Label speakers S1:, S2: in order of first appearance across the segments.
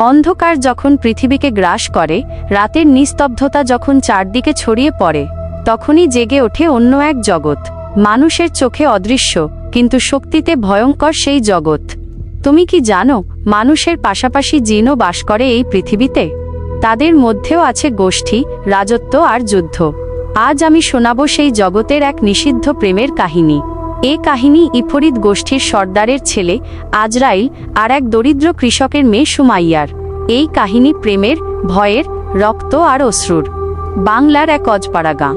S1: অন্ধকার যখন পৃথিবীকে গ্রাস করে, রাতের নিস্তব্ধতা যখন চারদিকে ছড়িয়ে পড়ে, তখনই জেগে ওঠে অন্য এক জগৎ। মানুষের চোখে অদৃশ্য, কিন্তু শক্তিতে ভয়ঙ্কর সেই জগৎ। তুমি কি জানো, মানুষের পাশাপাশি জিনও বাস করে এই পৃথিবীতে? তাদের মধ্যেও আছে গোষ্ঠী, রাজত্ব আর যুদ্ধ। আজ আমি শোনাব সেই জগতের এক নিষিদ্ধ প্রেমের কাহিনী। এ কাহিনী ইফরিদ গোষ্ঠীর সর্দারের ছেলে, আজরাইল, আর এক দরিদ্র কৃষকের মেয়ে সুমাইয়ার। এই কাহিনী প্রেমের, ভয়ের, রক্ত আর অশ্রুর। বাংলার এক অজপাড়া গাঁ।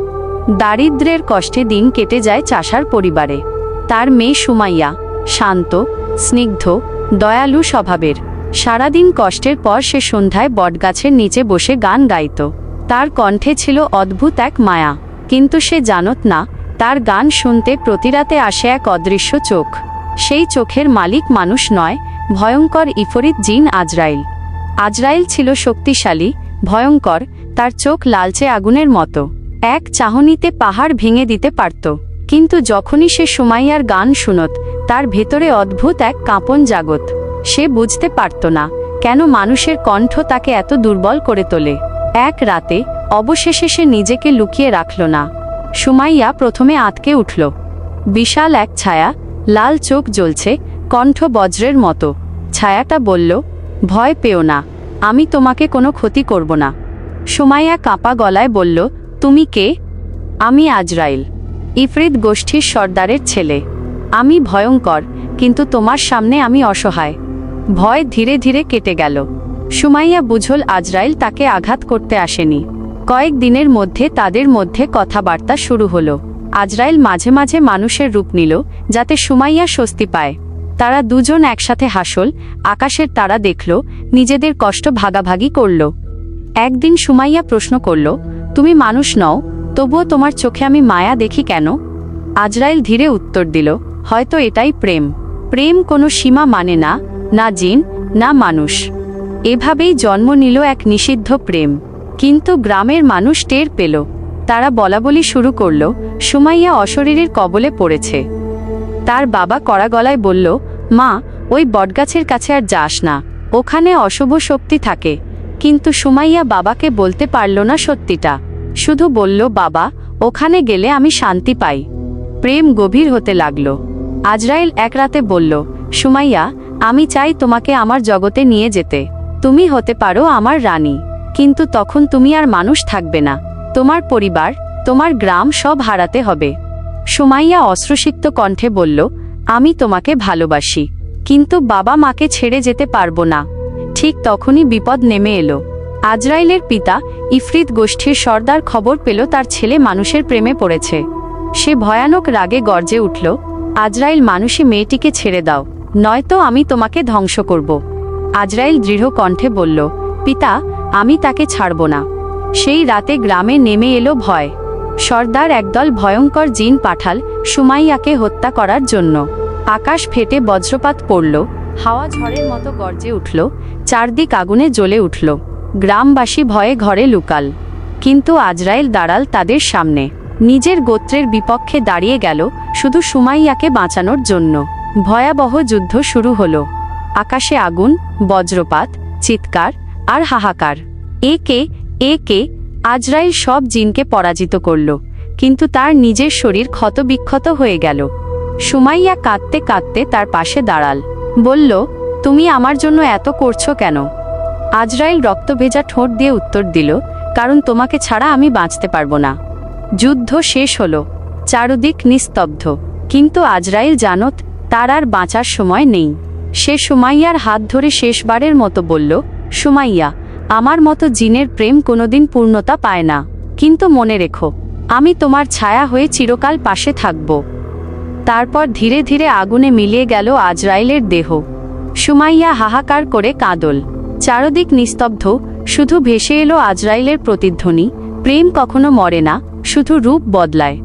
S1: দারিদ্র্যের কষ্টে দিন কেটে যায় চাষার পরিবারে। তার মেয়ে সুমাইয়া, শান্ত, স্নিগ্ধ, দয়ালু স্বভাবের। সারাদিন কষ্টের পর সে সন্ধ্যায় বটগাছের নিচে বসে গান গাইত। তার কণ্ঠে ছিল অদ্ভুত এক মায়া। কিন্তু সে জানত না তার গান শুনতে প্রতিরাতে আসে এক অদৃশ্য চোখ। সেই চোখের মালিক মানুষ নয়, ভয়ঙ্কর ইফরিত জিন আজরাইল। আজরাইল ছিল শক্তিশালী, ভয়ঙ্কর, তার চোখ লালচে আগুনের মতো। এক চাহনিতে পাহাড় ভেঙে দিতে পারত। কিন্তু যখনই সে সুমাইয়ার গান শুনত, তার ভেতরে অদ্ভুত এক কাঁপন জাগত। সে বুঝতে পারত না, কেন মানুষের কণ্ঠ তাকে এত দুর্বল করে তোলে। এক রাতে, অবশেষে সে নিজেকে লুকিয়ে রাখল না। সুমাইয়া প্রথমে আতকে উঠল। বিশাল এক ছায়া, লাল চোখ জ্বলছে, কণ্ঠ বজ্রের মতো। ছায়াটা বলল, ভয় পেও না, আমি তোমাকে কোনো ক্ষতি করব না। সুমাইয়া কাঁপা গলায় বলল, তুমি কে? আমি আজরাইল ইফরিদ গোষ্ঠীর সর্দারের ছেলে। আমি ভয়ঙ্কর, কিন্তু তোমার সামনে আমি অসহায়। ভয় ধীরে ধীরে কেটে গেল। সুমাইয়া বুঝল আজরাইল তাকে আঘাত করতে আসেনি। কয়েক দিনের মধ্যে তাদের মধ্যে কথাবার্তা শুরু হলো। আজরাইল মাঝে মাঝে মানুষের রূপ নিল, যাতে সুমাইয়া স্বস্তি পায়। তারা দুজন একসাথে হাসল, আকাশের তারা দেখল, নিজেদের কষ্ট ভাগাভাগি করল। একদিন সুমাইয়া প্রশ্ন করল, তুমি মানুষ নও, তবুও তোমার চোখে আমি মায়া দেখি কেন? আজরাইল ধীরে উত্তর দিল, হয়তো এটাই প্রেম। প্রেম কোনো সীমা মানে না না জিন, না মানুষ। এভাবেই জন্ম নিল এক নিষিদ্ধ প্রেম। কিন্তু গ্রামের মানুষ টের পেল। তারা বলাবলি শুরু করল, সুমাইয়া অশরীরের কবলে পড়েছে। তার বাবা কড়া গলায় বলল, মা, ওই বটগাছের কাছে আর যাস না। ওখানে অশুভ শক্তি থাকে। কিন্তু সুমাইয়া বাবাকে বলতে পারল না সত্যিটা। শুধু বলল, বাবা, ওখানে গেলে আমি শান্তি পাই। প্রেম গভীর হতে লাগল। আজরাইল এক রাতে বলল, সুমাইয়া, আমি চাই তোমাকে আমার জগতে নিয়ে যেতে। তুমি হতে পারো আমার রানী। কিন্তু তখন তুমি আর মানুষ থাকবে না। তোমার পরিবার, তোমার গ্রাম সব হারাতে হবে। সুমাইয়া অশ্রুসিক্ত কণ্ঠে বলল, আমি তোমাকে ভালোবাসি, কিন্তু বাবা মাকে ছেড়ে যেতে পারব না। ঠিক তখনই বিপদ নেমে এলো। আজরাইলের পিতা ইফরিত গোষ্ঠীর সর্দার খবর পেল তার ছেলে মানুষের প্রেমে পড়েছে। সে ভয়ানক রাগে গর্জে উঠল, আজরাইল মানুষই মেয়েটিকে ছেড়ে দাও, নয়তো আমি তোমাকে ধ্বংস করব। আজরাইল দৃঢ় কণ্ঠে বলল, পিতা আমি তাকে ছাড়ব না। সেই রাতে গ্রামে নেমে এলো ভয়। সর্দার একদল ভয়ঙ্কর জিন পাঠাল সুমাইয়াকে হত্যা করার জন্য। আকাশ ফেটে বজ্রপাত পড়ল, হাওয়া ঝড়ের মতো গর্জে উঠল, চারদিক আগুনে জ্বলে উঠল। গ্রামবাসী ভয়ে ঘরে লুকাল। কিন্তু আজরাইল দাঁড়াল তাদের সামনে। নিজের গোত্রের বিপক্ষে দাঁড়িয়ে গেল শুধু সুমাইয়াকে বাঁচানোর জন্য। ভয়াবহ যুদ্ধ শুরু হলো। আকাশে আগুন, বজ্রপাত, চিৎকার আর হাহাকার। একে একে আজরাইল সব জিনকে পরাজিত করল, কিন্তু তার নিজের শরীর ক্ষতবিক্ষত হয়ে গেল। সুমাইয়া কাঁদতে কাঁদতে তার পাশে দাঁড়াল। বলল, তুমি আমার জন্য এত করছ কেন? আজরাইল রক্তভেজা ঠোঁট দিয়ে উত্তর দিল, কারণ তোমাকে ছাড়া আমি বাঁচতে পারব না। যুদ্ধ শেষ হলো। চারদিক নিস্তব্ধ। কিন্তু আজরাইল জানত, তার আর বাঁচার সময় নেই। সে সুমাইয়ার হাত ধরে শেষবারের মতো বলল সুমাইয়া, আমার মতো জিনের প্রেম কোনোদিন পূর্ণতা পায় না। কিন্তু মনে রেখো, আমি তোমার ছায়া হয়ে চিরকাল পাশে থাকব। তারপর ধীরে ধীরে আগুনে মিলিয়ে গেল আজরাইলের দেহ। সুমাইয়া হাহাকার করে কাঁদল। চারদিক নিস্তব্ধ, শুধু ভেসে এলো আজরাইলের প্রতিধ্বনি, প্রেম কখনো মরে না, শুধু রূপ বদলায়।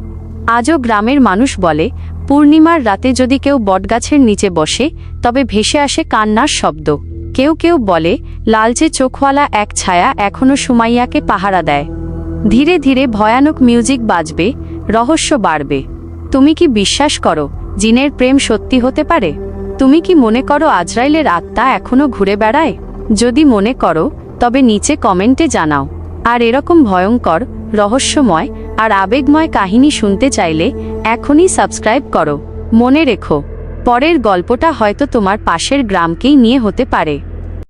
S1: আজও গ্রামের মানুষ বলে, পূর্ণিমার রাতে যদি কেউ বটগাছের নিচে বসে, তবে ভেসে আসে কান্নার শব্দ। কেউ কেউ বলে, লালচে চোখওয়ালা এক ছায়া এখনও সুমাইয়াকে পাহারা দেয়। ধীরে ধীরে ভয়ানক মিউজিক বাজবে, রহস্য বাড়বে। তুমি কি বিশ্বাস করো, জিনের প্রেম সত্যি হতে পারে? তুমি কি মনে করো আজরাইলের আত্মা এখনও ঘুরে বেড়ায়? যদি মনে করো, তবে নিচে কমেন্টে জানাও। আর এরকম ভয়ঙ্কর, রহস্যময় আর আবেগময় কাহিনী শুনতে চাইলে এখনই সাবস্ক্রাইব করো। মনে রেখো পরের গল্পটা হয়তো তোমার পাশের গ্রামকেই নিয়ে হতে পারে।